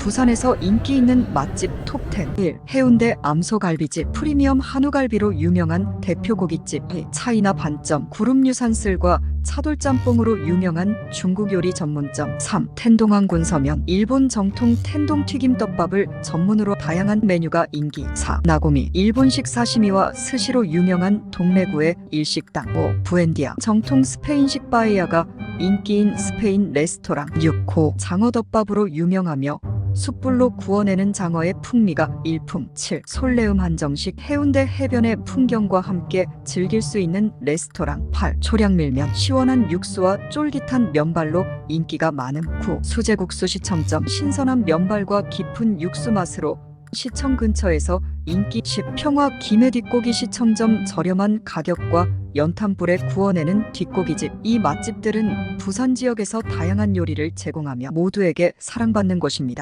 부산에서 인기 있는 맛집 톱10 1. 해운대 암소갈비집 프리미엄 한우갈비로 유명한 대표 고깃집 2. 차이나 반점 구름유산슬과 차돌짬뽕으로 유명한 중국 요리 전문점 3. 텐동항 군 서면 일본 정통 텐동 튀김떡밥을 전문으로 다양한 메뉴가 인기 4. 나고미 일본식 사시미와 스시로 유명한 동래구의 일식당 5. 부엔디아 정통 스페인식 바에야가 인기인 스페인 레스토랑 6 호 장어덮밥으로 유명하며 숯불로 구워내는 장어의 풍미가 일품 7. 솔레음 한정식 해운대 해변의 풍경과 함께 즐길 수 있는 레스토랑 8. 초량밀면 시원한 육수와 쫄깃한 면발로 인기가 많음 9. 수제국수 시청점 신선한 면발과 깊은 육수 맛으로 시청 근처에서 인기 10 평화 김해 뒷고기 시청점 저렴한 가격과 연탄불에 구워내는 뒷고기집 이 맛집들은 부산 지역에서 다양한 요리를 제공하며 모두에게 사랑받는 곳입니다.